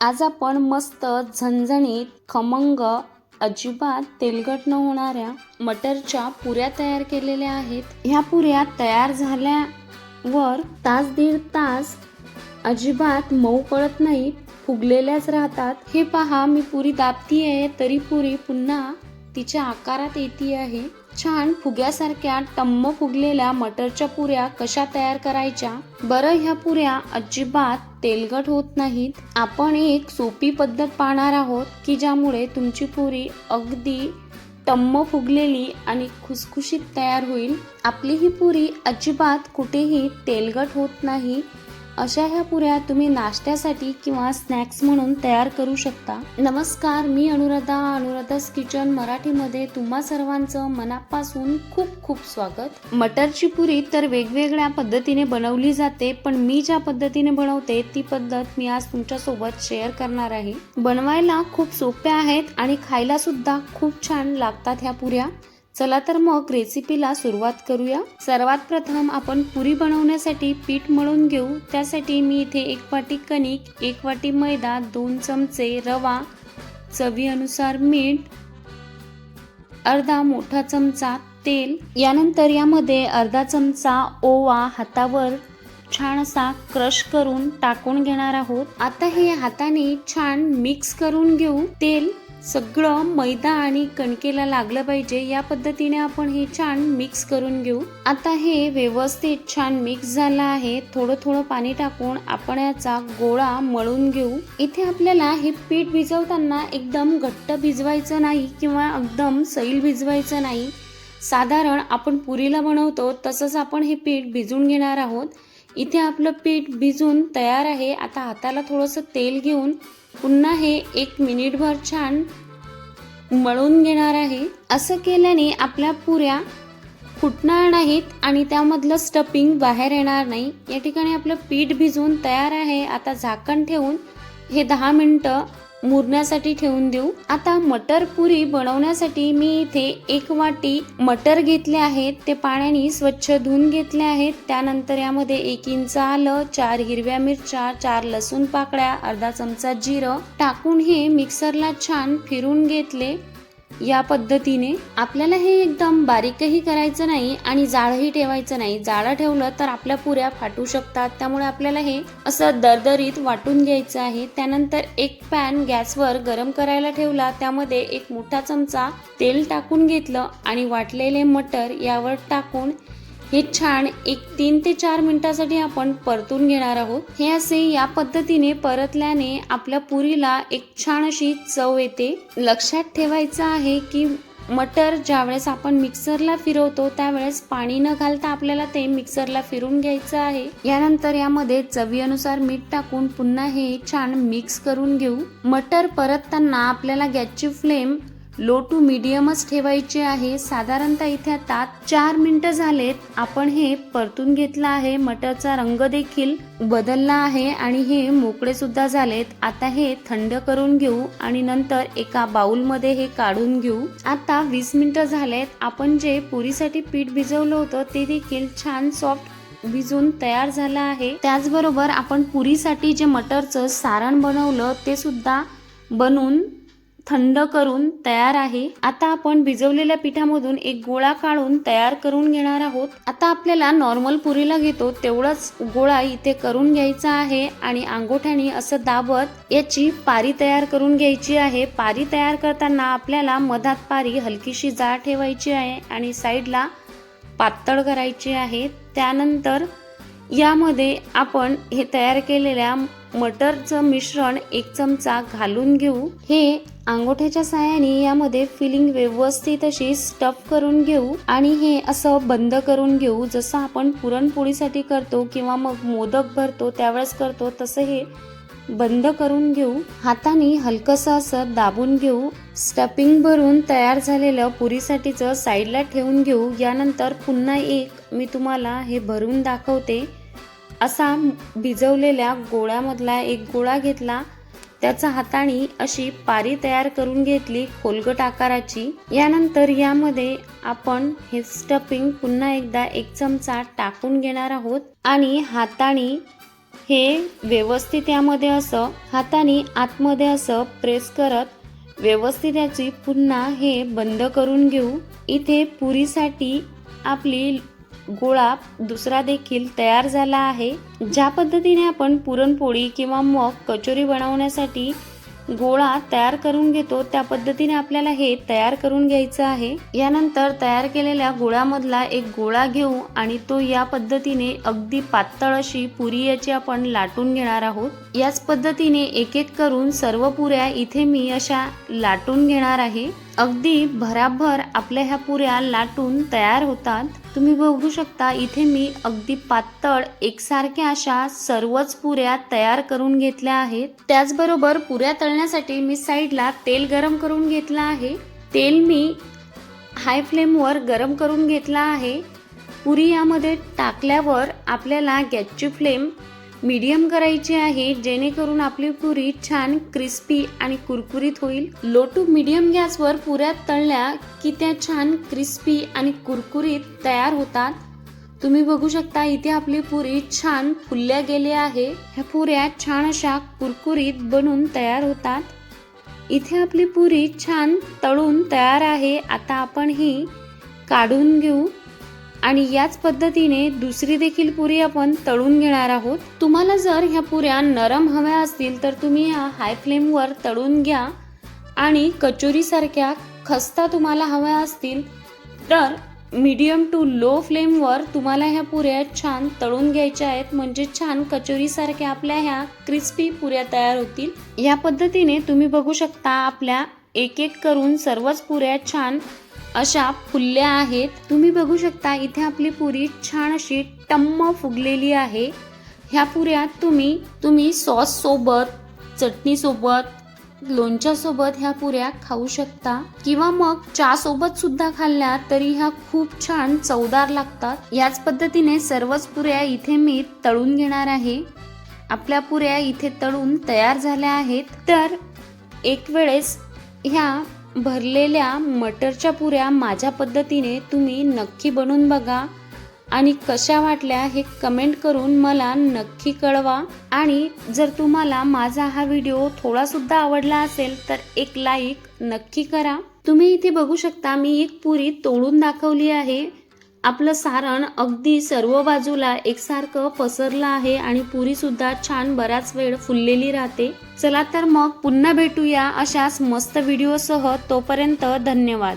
आज आपण मस्त झणझणीत खमंग अजिबात तेलकट न होणाऱ्या मटरच्या पुऱ्या तयार केलेल्या आहेत. ह्या पुऱ्या तयार झाल्यावर तास दीड तास अजिबात मऊ पडत नाही फुगलेल्याच राहतात. हे पहा मी पुरी दाबती आहे तरी पुरी पुन्हा तिच्या आकारात येते आहे छान फुग्यासारख्या टम्म फुगलेल्या मटरच्या पुऱ्या कशा तयार करायच्या? बरं ह्या पुऱ्या अजिबात तेलगट होत नाहीत. आपण एक सोपी पद्धत पाहणार आहोत की ज्यामुळे तुमची पुरी अगदी टम्म फुगलेली आणि खुसखुशीत तयार होईल. आपली ही पुरी अजिबात कुठेही तेलगट होत नाही. अशा ह्या पुऱ्या तुम्ही नाश्त्यासाठी किंवा स्नॅक्स म्हणून तयार करू शकता. नमस्कार मी अनुराधा अनुराधास किचन मराठीमध्ये तुम्हा सर्वांचं मनापासून खूप खूप स्वागत. मटरची पुरी तर वेगवेगळ्या पद्धतीने बनवली जाते पण मी ज्या पद्धतीने बनवते ती पद्धत मी आज तुमच्यासोबत शेअर करणार आहे. बनवायला खूप सोप्या आहेत आणि खायला सुद्धा खूप छान लागतात ह्या पुऱ्या. चला तर मग रेसिपीला सुरुवात करूया. सर्वात प्रथम आपण पुरी बनवण्यासाठी पीठ मळून घेऊ. त्यासाठी मी इथे एक वाटी कणिक एक वाटी मैदा दोन चमचे रवा चवीनुसार मीठ अर्धा मोठा चमचा तेल. यानंतर यामध्ये अर्धा चमचा ओवा हातावर छान असा क्रश करून टाकून घेणार आहोत. आता हे हाताने छान मिक्स करून घेऊ. तेल सगळं मैदा आणि कणकेला लागलं पाहिजे या पद्धतीने आपण हे छान मिक्स करून घेऊ. आता हे व्यवस्थित छान मिक्स झालं आहे. थोडं थोडं पाणी टाकून आपण याचा गोळा मळून घेऊ. इथे आपल्याला हे पीठ भिजवताना एकदम घट्ट भिजवायचं नाही किंवा एकदम सैल भिजवायचं नाही. साधारण आपण पुरीला बनवतो तसंच आपण हे पीठ भिजून घेणार आहोत. इथे आपलं पीठ भिजून तयार आहे. आता हाताला थोडंसं तेल घेऊन पुन्हा हे एक मिनिटभर छान मळून घेणार आहे. असं केल्याने आपल्या पुऱ्या फुटणार नाहीत आणि त्यामधलं स्टफिंग बाहेर येणार नाही. या ठिकाणी आपलं पीठ भिजून तयार आहे. आता झाकण ठेवून हे दहा मिनटं मुरण्यासाठी ठेवून देऊ. आता मटर पुरी बनवण्यासाठी मी इथे एक वाटी मटर घेतले आहेत. ते पाण्याने स्वच्छ धुवून घेतले आहेत. त्यानंतर यामध्ये एक इंच आलं चार हिरव्या मिरच्या चार लसूण पाकळ्या अर्धा चमचा जिरं. टाकून हे मिक्सरला छान फिरून घेतले. या पद्धतीने आपल्याला हे एकदम बारीकही करायचं नाही आणि जाडही ठेवायचं नाही. जाडं ठेवलं तर आपल्या पुऱ्या फाटू शकतात. त्यामुळे आपल्याला हे असं दरदरीत वाटून घ्यायचं आहे. त्यानंतर एक पॅन गॅसवर गरम करायला ठेवला. त्यामध्ये एक मोठा चमचा तेल टाकून घेतलं आणि वाटलेले मटर यावर टाकून हे छान एक तीन ते चार मिनिटासाठी आपण परतून घेणार आहोत. हे असे या पद्धतीने परतल्याने आपल्या पुरीला एक छान अशी चव येते. लक्षात ठेवायचं आहे की मटर ज्यावेळेस आपण मिक्सरला फिरवतो त्यावेळेस पाणी न घालता आपल्याला ते मिक्सरला फिरून घ्यायचं आहे. यानंतर यामध्ये चवीनुसार मीठ टाकून पुन्हा हे छान मिक्स करून घेऊ. मटर परतताना आपल्याला गॅसची फ्लेम लो टू मिडियमच ठेवायचे आहे. साधारणतः इथे आता चार मिनिटं झालेत. आपण हे परतून घेतलं आहे. मटरचा रंग देखील बदलला आहे आणि हे मोकळे सुद्धा झालेत. आता हे थंड करून घेऊ आणि नंतर एका बाउलमध्ये हे काढून घेऊ. आता वीस मिनिटं झालेत. आपण जे पुरीसाठी पीठ भिजवलं होतं ते देखील छान सॉफ्ट भिजून तयार झालं आहे. त्याचबरोबर आपण पुरीसाठी जे मटरचं सारण बनवलं ते सुद्धा बनवून थंड करून तयार आहे. आता आपण भिजवलेल्या पिठामधून एक गोळा काढून तयार करून घेणार आहोत. आता आपल्याला नॉर्मल पुरीला घेतो तेवढाच गोळा इथे करून घ्यायचा आहे आणि अंगोठ्याने असं दाबत याची पारी तयार करून घ्यायची आहे. पारी तयार करताना आपल्याला मधात पारी हलकीशी जाळ ठेवायची आहे आणि साईडला पातळ करायची आहे. त्यानंतर यामध्ये आपण हे तयार केलेल्या मटरचं मिश्रण एक चमचा घालून घेऊ. हे अंगोठ्याच्या साहाय्याने यामध्ये फिलिंग व्यवस्थित अशी स्टफ करून घेऊ आणि हे असं बंद करून घेऊ. जसं आपण पुरणपोळीसाठी करतो किंवा मग मोदक भरतो त्यावेळेस करतो तसं हे बंद करून घेऊ. हाताने हलकंसं असं दाबून घेऊ. स्टफिंग भरून तयार झालेलं पुरीसाठीचं साईडला ठेवून घेऊ. यानंतर पुन्हा एक मी तुम्हाला हे भरून दाखवते. असा भिजवलेल्या गोळ्यामधला एक गोळा घेतला. त्याचा हाताने अशी पारी तयार करून घेतली खोलगट आकाराची. यानंतर यामध्ये आपण हे स्टफिंग पुन्हा एकदा एक चमचा टाकून घेणार आहोत. आणि हाताने हे व्यवस्थित यामध्ये असं हाताने आतमध्ये असं प्रेस करत व्यवस्थित याची पुन्हा हे बंद करून घेऊ. इथे पुरीसाठी आपली गोळा दुसरा देखील तयार झाला आहे. ज्या पद्धतीने आपण पुरणपोळी किंवा मग कचोरी बनवण्यासाठी गोळा तयार करून घेतो त्या पद्धतीने आपल्याला हे तयार करून घ्यायचं आहे. यानंतर तयार केलेल्या गोळ्यामधला एक गोळा घेऊ आणि तो या पद्धतीने अगदी पातळ अशी पुरी याची आपण लाटून घेणार आहोत. याच पद्धतीने एक एक करून सर्व पुऱ्या इथे मी अशा लाटून घेणार आहे. अगदी भराभर आपल्या ह्या पुऱ्या लाटून तयार होतात. तुम्ही बघू शकता इथे मी अगदी पातळ एकसारख्या अशा सर्वच पुऱ्या तयार करून घेतल्या आहेत. त्याचबरोबर पुऱ्या तळण्यासाठी मी साईडला तेल गरम करून घेतलं आहे. तेल मी हाय फ्लेमवर गरम करून घेतला आहे. पुरी यामध्ये टाकल्यावर आपल्याला गॅसची फ्लेम मीडियम करायची आहे जेणेकरून आपली पुरी छान क्रिस्पी आणि कुरकुरीत होईल. लो टू मीडियम गॅसवर पुऱ्या तळल्या की त्या छान क्रिस्पी आणि कुरकुरीत तयार होतात. तुम्ही बघू शकता इथे आपली पुरी छान फुलल्या गेली आहे. ह्या पुऱ्या छान अशा कुरकुरीत बनून तयार होतात. इथे आपली पुरी छान तळून तयार आहे. आता आपण ही काढून घेऊ. आणि याच पद्धतीने दुसरी देखील पुरी आपण तळून घेणार आहोत. तुम्हाला जर ह्या पुऱ्या नरम हव्या असतील तर तुम्ही ह्या हाय फ्लेमवर तळून घ्या. आणि कचोरीसारख्या खस्ता तुम्हाला हव्या असतील तर मीडियम टू लो फ्लेमवर तुम्हाला ह्या पुऱ्या छान तळून घ्यायच्या आहेत. म्हणजे छान कचोरीसारख्या आपल्या ह्या क्रिस्पी पुऱ्या तयार होतील. या पद्धतीने तुम्ही बघू शकता आपल्या एक एक करून सर्वच पुऱ्या छान अशा फुलल्या आहेत. तुम्ही बघू शकता इथे आपली पुरी छान अशी टम्म फुगलेली आहे. ह्या पुऱ्या तुम्ही तुम्ही सॉस सोबत चटणी सोबत लोणच्या सोबत ह्या पुऱ्या खाऊ शकता. किंवा मग चहा सोबत सुद्धा खाल्ल्या तरी ह्या खूप छान चवदार लागतात. याच पद्धतीने सर्वच पुऱ्या इथे मी तळून घेणार आहे. आपल्या पुऱ्या इथे तळून तयार झाल्या आहेत. तर एक वेळेस ह्या भरलेल्या मटरच्या पुऱ्या माझ्या पद्धतीने तुम्ही नक्की बनवून बघा आणि कशा वाटल्या हे कमेंट करून मला नक्की कळवा. आणि जर तुम्हाला माझा हा व्हिडिओ थोडासुद्धा आवडला असेल तर एक लाईक नक्की करा. तुम्ही इथे बघू शकता मी एक पुरी तोडून दाखवली आहे. आपलं सारण अगदी सर्व बाजूला एकसारखं पसरलं आहे आणि पुरी सुद्धा छान बराच वेळ फुललेली राहते. चला तर मग पुन्हा भेटूया अशाच मस्त व्हिडिओसह. तोपर्यंत धन्यवाद.